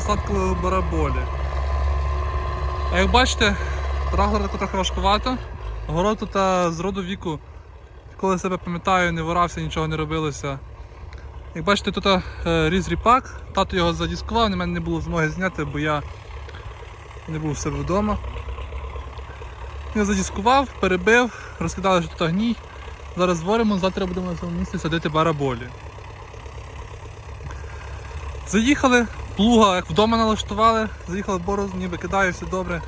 посадкою бараболі. А як бачите, трактор трохи важкувато. Город тут з роду віку, коли себе пам'ятаю, не ворався, нічого не робилося. Як бачите, тут е, різ ріпак, тато його задіскував, на мене не було змоги зняти, бо я не був в себе вдома. Я задіскував, перебив, розкидали, що тут гній. Зараз зворимо, завтра будемо на цьому місці садити бараболі. Заїхали, плуга як вдома налаштували, заїхали в ніби кидаю, все добре,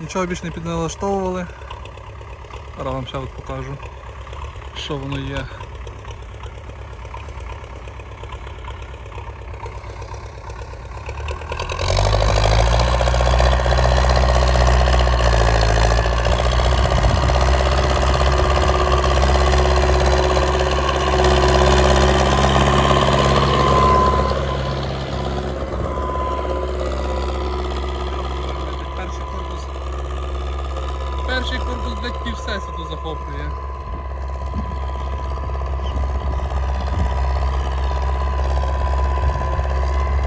нічого більше не підналаштовували. Зараз вам ще от покажу, що воно є. Перший корпус. Перший корпус, блядь, пів всесвіту захоплює.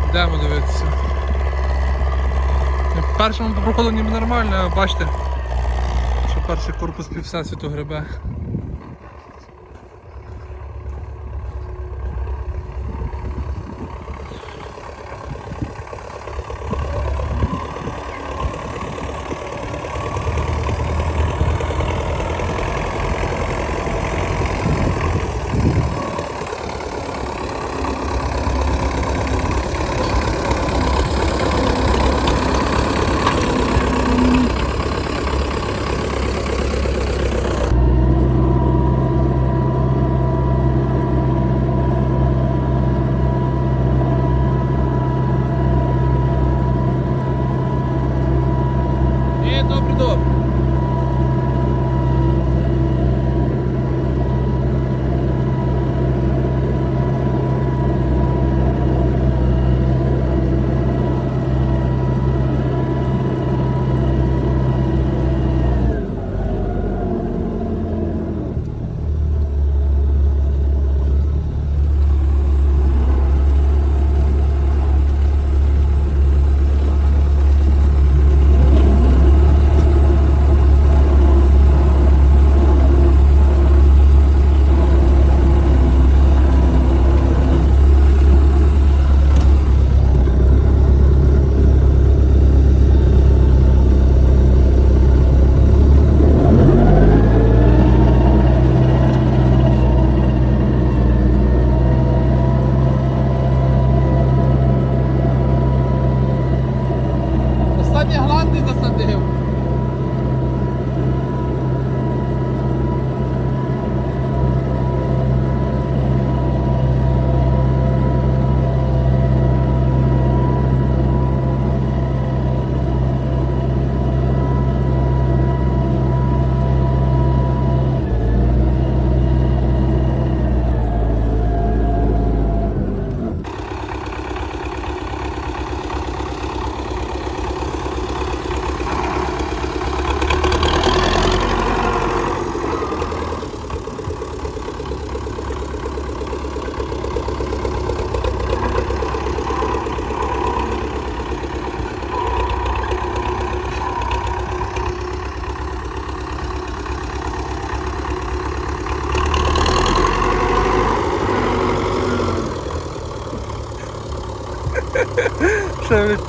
Йдемо дивитися. В першому проходу ніби нормально, бачите, що перший корпус пів всесвіту гребе. Ні, добре,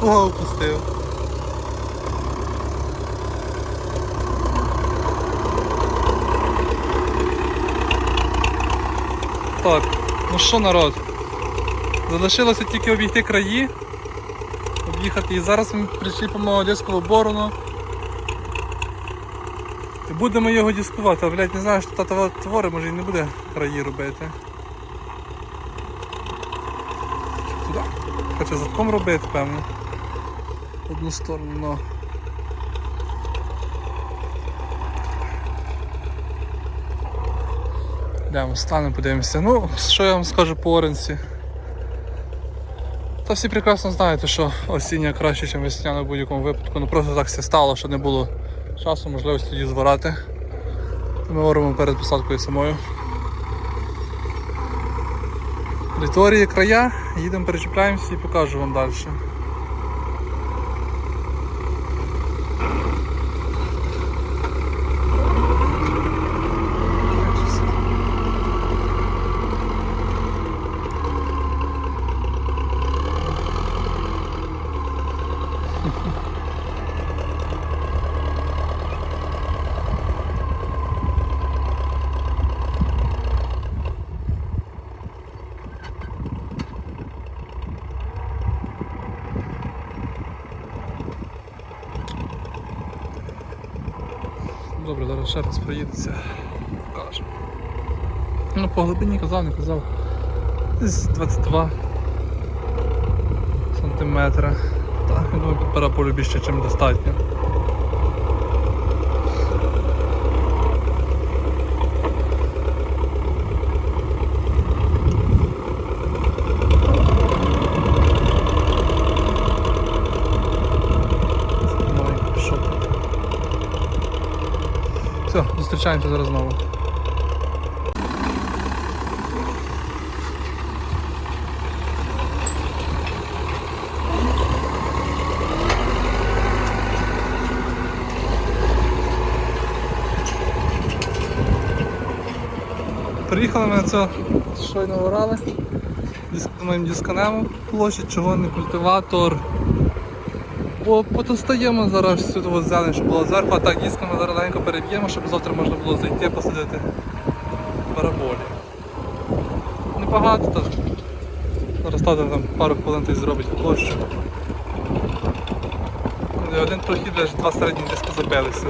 Від плуга. Так, ну що народ? Залишилося тільки обійти краї, об'їхати. І зараз ми причіпимо Одеську борону. І будемо його дискувати, а блядь, не знаю, що тата твори, може і не буде краї робити. Туди. Хоче задком робити, певно. Одну сторону. ну. Йдемо, станемо, подивимося. Ну, що я вам скажу по Оренсі. Та всі прекрасно знаєте, що осіння краще, ніж весняна в будь-якому випадку. Ну просто так все стало, що не було часу, можливості тоді зварати. Ми говоримо перед посадкою самою. Території края, їдемо, перечіпляємося і покажу вам далі. Добре, зараз ще раз проїдеться. Покажу. Ну, по глибині казав, не казав. Десь 22 сантиметра. Так, я думаю, під параполю більше, ніж достатньо. Зустрічаємося зараз знову. Приїхали ми на це щойно орали. Диск- Думаємо дисканемо площадь, чого не культиватор. Потостаємо зараз всю ту зелень, щоб було зверху, а так дисками зараз легенько переб'ємо, щоб завтра можна було зайти посадити параболі. Непогато так. Зараз тато там пару хвилин й зробить площу. І Один прохід, аж два середні диски забилися.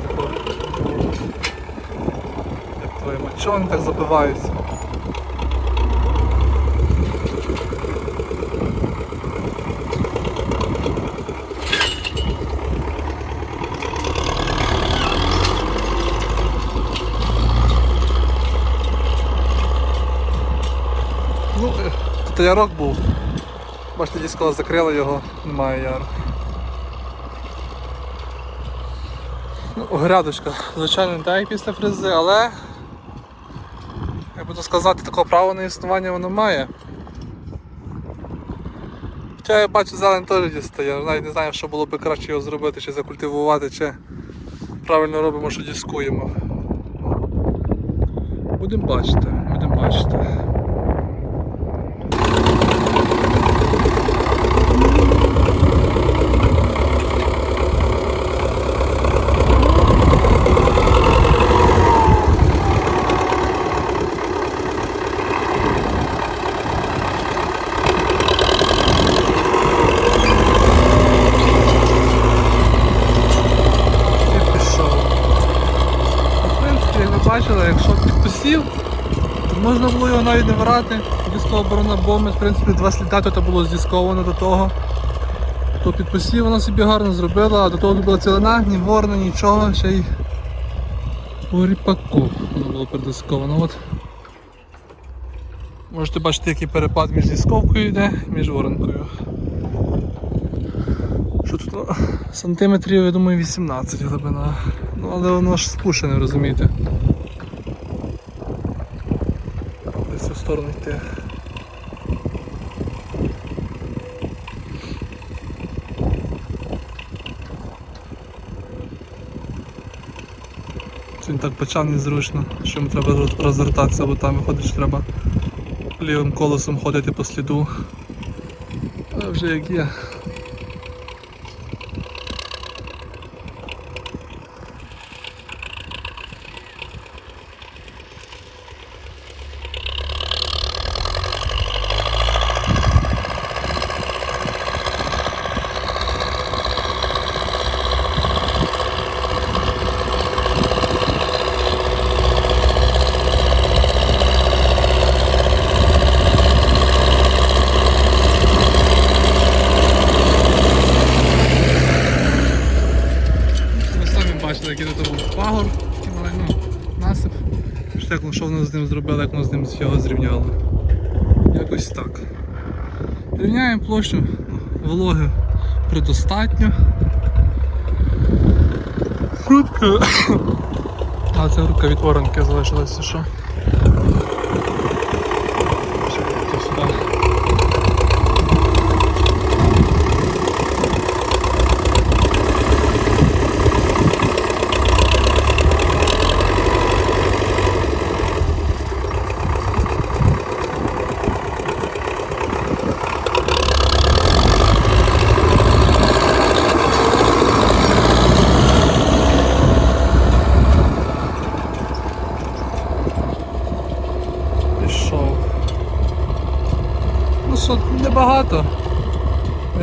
Як мать, так забиваються? Ну, е, тут ярок був. Бачите, десь коли закрили його, немає яру. Ну, грядочка, звичайно, так як після фрези, але як буду сказати, такого права на існування воно має. Хоча я бачу зелень теж дістає, навіть не знаю, що було б краще його зробити, чи закультивувати, чи правильно робимо, що дискуємо. Будемо бачити, будемо бачити. І пішов. В принципі, як ви бачили, якщо то можна було його навіть не вирати. Дискова оборона бомби, в принципі, два сліда тут було здісковано до того. То підписів вона собі гарно зробила, а до того не була цілина, ні ворна, нічого, ще й по ріпаку воно було придисковано. От. Можете бачити, який перепад між дисковкою йде, між воронкою. Що тут ну, сантиметрів, я думаю, 18 глибина. Ну, але воно ж спушене, розумієте. Десь в цю сторону йти. Він так почав незручно, що йому треба розвертатися, бо там виходить, що треба лівим колесом ходити по сліду. Але вже як є. Ви самі бачили, який тут був пагор, ну, насип. Як що воно з ним зробили, як воно з ним його зрівняло. Якось так. Рівняємо площу, вологи предостатньо. Рудка. А, це рука від оранки залишилася, що. Ще то сюди.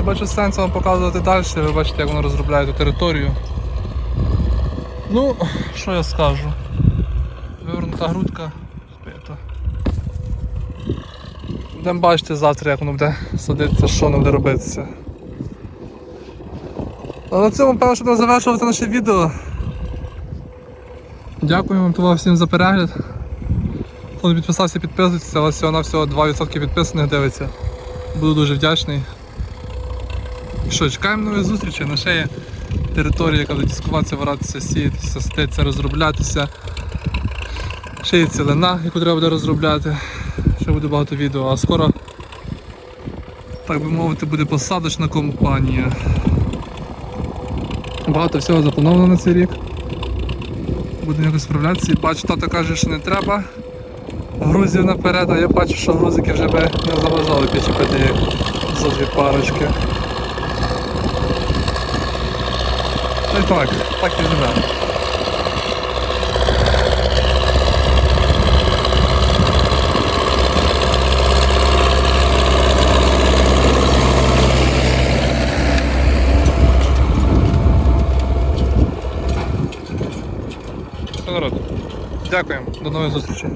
Бачу сенсу вам показувати далі. Ви бачите, як воно розробляє ту територію. Ну, що я скажу? Вивернута грудка збита. Будемо бачити завтра, як воно буде садитися, що воно буде робитися. А на цьому певно, що будемо завершувати наше відео. Дякую вам всім за перегляд. Хто не підписався, підписуйтесь, але всього на всього 2% підписаних дивиться. Буду дуже вдячний. Що, чекаємо нової зустрічі. На ще є територія, яка буде дискуватися, виратися, сіятися, ститися, розроблятися. Ще є цілина, яку треба буде розробляти. Ще буде багато відео, а скоро, так би мовити, буде посадочна компанія. Багато всього заплановано на цей рік. Будемо якось справлятися. І бачу, тато каже, що не треба грузів наперед, а я бачу, що грузики вже би не заважали підчепити їх за дві парочки. Та й так, так і живе. Дякуємо, до нових зустрічей.